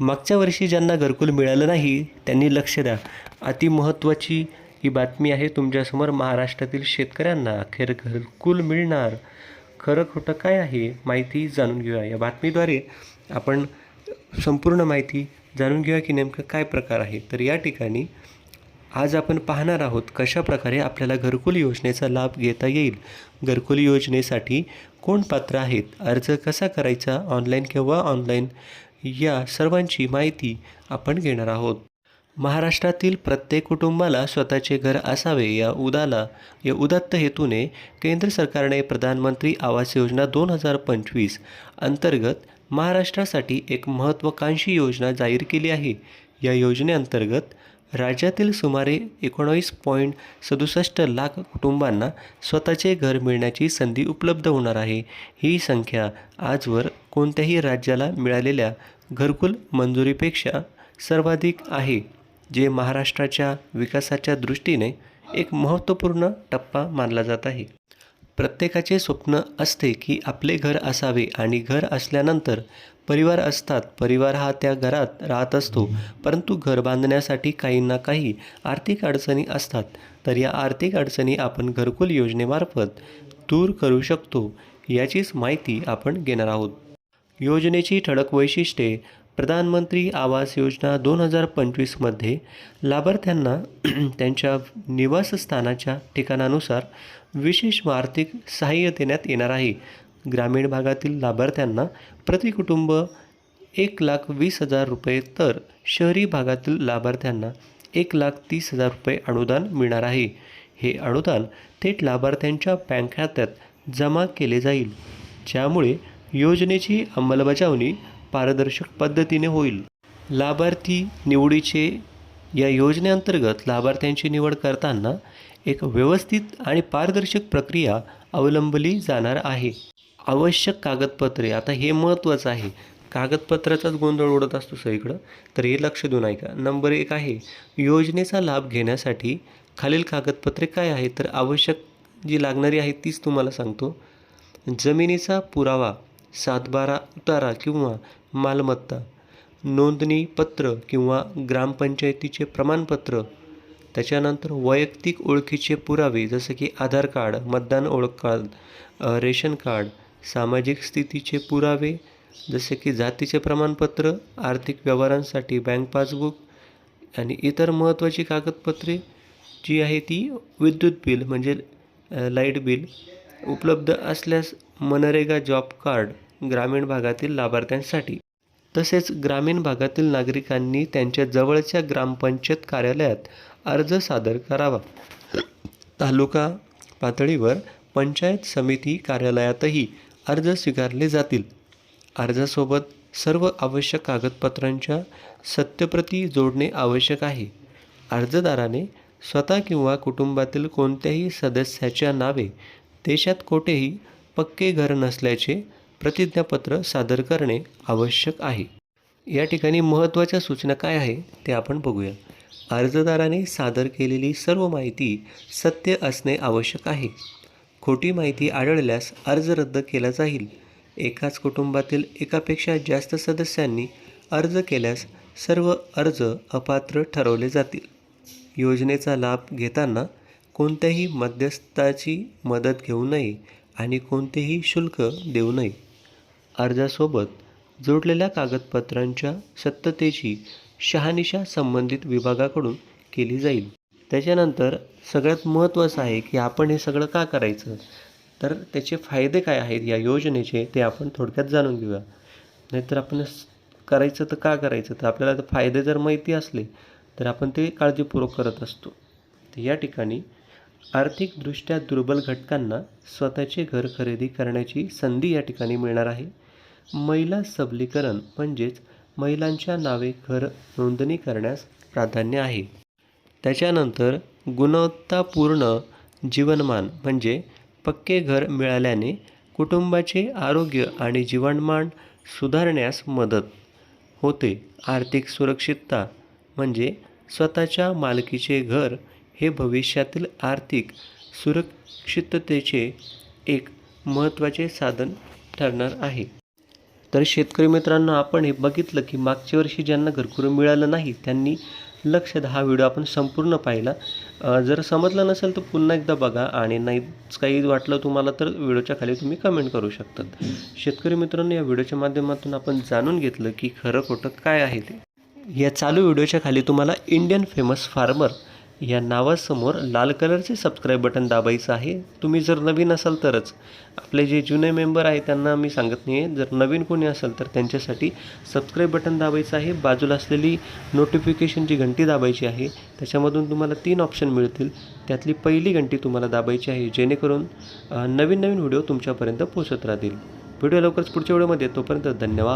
मागच्या वर्षी ज्यांना घरकुल मिळालं नाही त्यांनी लक्ष द्या. अतिमहत्त्वाची ही बातमी आहे तुमच्यासमोर महाराष्ट्रातील शेतकऱ्यांना. अखेर घरकुल मिळणार. खरं खोटं काय आहे माहिती जाणून घेऊया. या बातमीद्वारे आपण संपूर्ण माहिती जाणून घेऊया की नेमकं काय प्रकार आहे. तर या ठिकाणी आज आपण पाहणार आहोत कशा प्रकारे आपल्याला घरकुल योजनेचा लाभ घेता येईल. घरकुल योजनेसाठी कोण पात्र आहेत? अर्ज कसा करायचा? ऑनलाईन किंवा ऑनलाईन या सर्वांची माहिती आपण घेणार आहोत. महाराष्ट्रातील प्रत्येक कुटुंबाला स्वतःचे घर असावे या उदाला या उदात्त हेतूने केंद्र सरकारने प्रधानमंत्री आवास योजना दोन हजार पंचवीस अंतर्गत महाराष्ट्रासाठी एक महत्त्वाकांक्षी योजना जाहीर केली आहे. या योजनेअंतर्गत राज्यातील सुमारे एकोणावीस पॉईंट सदुसष्ट लाख कुटुंबांना स्वतःचे घर मिळण्याची संधी उपलब्ध होणार आहे. ही संख्या आजवर कोणत्याही राज्याला मिळालेल्या घरकुल मंजुरीपेक्षा सर्वाधिक आहे जे महाराष्ट्राच्या विकासाच्या दृष्टीने एक महत्त्वपूर्ण टप्पा मानला जात आहे. प्रत्येकाचे स्वप्न असते की आपले घर असावे आणि घर असल्यानंतर परिवार असतात परिवार हा त्या घरात राहत असतो परंतु घर बांधण्यासाठी काही ना काही आर्थिक अडचणी असतात. तर या आर्थिक अडचणी आपण घरकुल योजनेमार्फत दूर करू शकतो याचीच माहिती आपण घेणार आहोत. योजनेची ठळक वैशिष्ट्ये. प्रधानमंत्री आवास योजना दोन हजार पंचवीसमध्ये लाभार्थ्यांना त्यांच्या निवासस्थानाच्या ठिकाणानुसार विशेष आर्थिक सहाय्य देण्यात येणार आहे. ग्रामीण भागातील लाभार्थ्यांना प्रति कुटुंब एक लाख वीस हजार रुपये तर शहरी भागातील लाभार्थ्यांना एक लाख तीस हजार रुपये अनुदान मिळणार आहे. हे अनुदान थेट लाभार्थ्यांच्या बँक खात्यात जमा केले जाईल. ज्यामुळे योजनेची अंमलबजावणी पारदर्शक पद्धतीने होईल. लाभार्थी निवडीचे या योजनेअंतर्गत लाभार्थ्यांची निवड करताना एक व्यवस्थित आणि पारदर्शक प्रक्रिया अवलंबली जाणार आहे. आवश्यक कागदपत्रे. आता हे महत्त्वाचं आहे. कागदपत्राचाच गोंधळ उडत असतो सगळीकडं. तर हे लक्ष देऊन ऐका. नंबर एक आहे योजनेचा लाभ घेण्यासाठी खालील कागदपत्रे काय आहेत? तर आवश्यक जी लागणारी आहे तीच तुम्हाला सांगतो. जमिनीचा पुरावा सातबारा उतारा किंवा मालमत्ता नोंदणीपत्र किंवा ग्रामपंचायतीचे प्रमाणपत्र त्याच्यानंतर वैयक्तिक ओळखीचे पुरावे जसं की आधार कार्ड मतदान ओळख कार्ड रेशन कार्ड सामाजिक स्थितीचे पुरावे जसे की जातीचे प्रमाणपत्र आर्थिक व्यवहारांसाठी बँक पासबुक आणि इतर महत्त्वाची कागदपत्रे जी आहे ती विद्युत बिल म्हणजे लाइट बिल उपलब्ध असल्यास मनरेगा जॉब कार्ड ग्रामीण भागातील लाभार्थ्यांसाठी. तसेच ग्रामीण भागातील नागरिकांनी त्यांच्या जवळच्या ग्रामपंचायत कार्यालयात अर्ज सादर करावा. तालुका पातळीवर पंचायत समिती कार्यालयातही अर्ज स्वीकारले जातील. अर्जासोबत सर्व आवश्यक कागदपत्रांच्या सत्यप्रती जोडणे आवश्यक आहे. अर्जदाराने स्वतः किंवा कुटुंबातील कोणत्याही सदस्याच्या नावे देशात कोठेही पक्के घर नसल्याचे प्रतिज्ञापत्र सादर करणे आवश्यक आहे. या ठिकाणी महत्त्वाच्या सूचना काय आहे ते आपण बघूया. अर्जदाराने सादर केलेली सर्व माहिती सत्य असणे आवश्यक आहे. खोटी माहिती आढळल्यास अर्ज रद्द केला जाईल. एकाच कुटुंबातील एकापेक्षा जास्त सदस्यांनी अर्ज केल्यास सर्व अर्ज अपात्र ठरवले जातील. योजनेचा लाभ घेताना कोणत्याही मध्यस्थाची मदत घेऊ नये आणि कोणतेही शुल्क देऊ नये. अर्जासोबत जोडलेल्या कागदपत्रांच्या सत्यतेची शहानिशा संबंधित विभागाकडून केली जाईल. त्याच्यानंतर सगळ्यात महत्त्वाचं आहे की आपण हे सगळं का करायचं? तर त्याचे फायदे काय आहेत या योजनेचे ते आपण थोडक्यात जाणून घेऊया. नाहीतर आपण करायचं तर का करायचं? तर आपल्याला तर फायदे जर माहिती असले तर आपण ते काळजीपूर्वक करत असतो. तर या ठिकाणी आर्थिकदृष्ट्या दुर्बल घटकांना स्वतःचे घर खरेदी करण्याची संधी या ठिकाणी मिळणार आहे. महिला सबलीकरण म्हणजेच महिलांच्या नावे घर नोंदणी करण्यास प्राधान्य आहे. त्याच्यानंतर गुणवत्तापूर्ण जीवनमान म्हणजे पक्के घर मिळाल्याने कुटुंबाचे आरोग्य आणि जीवनमान सुधारण्यास मदत होते. आर्थिक सुरक्षितता म्हणजे स्वतःच्या मालकीचे घर हे भविष्यातील आर्थिक सुरक्षिततेचे एक महत्त्वाचे साधन ठरणार आहे. तर शेतकरी मित्रांनो आपण हे बघितलं की मागच्या वर्षी ज्यांना घरकुल मिळालं नाही त्यांनी लक्ष द्या. हा व्हिडिओ आपण संपूर्ण पाहिला. जर समजलं नसेल तर पुन्हा एकदा बघा आणि नाहीच काही वाटलं तुम्हाला तर व्हिडिओच्या खाली तुम्ही कमेंट करू शकतात. शेतकरी मित्रांनो या व्हिडिओच्या माध्यमातून आपण जाणून घेतलं की खरं खोटं काय आहे ते. या चालू व्हिडिओच्या खाली तुम्हाला इंडियन फेमस फार्मर या नावासमोर लाल कलरचे सबस्क्राईब बटन दाबायचं आहे. तुम्ही जर नवीन असाल तरच आपले जे जुने मेंबर आहे त्यांना मी सांगत नाही आहे जर नवीन कोणी असेल तर त्यांच्यासाठी सबस्क्राईब बटन दाबायचं आहे. बाजूला असलेली नोटिफिकेशनची घंटी दाबायची आहे. त्याच्यामधून तुम्हाला तीन ऑप्शन मिळतील. त्यातली पहिली घंटी तुम्हाला दाबायची आहे जेणेकरून नवीन नवीन व्हिडिओ तुमच्यापर्यंत पोहोचत राहतील. व्हिडिओ लवकरच पुढच्या व्हिडिओमध्ये तोपर्यंत धन्यवाद.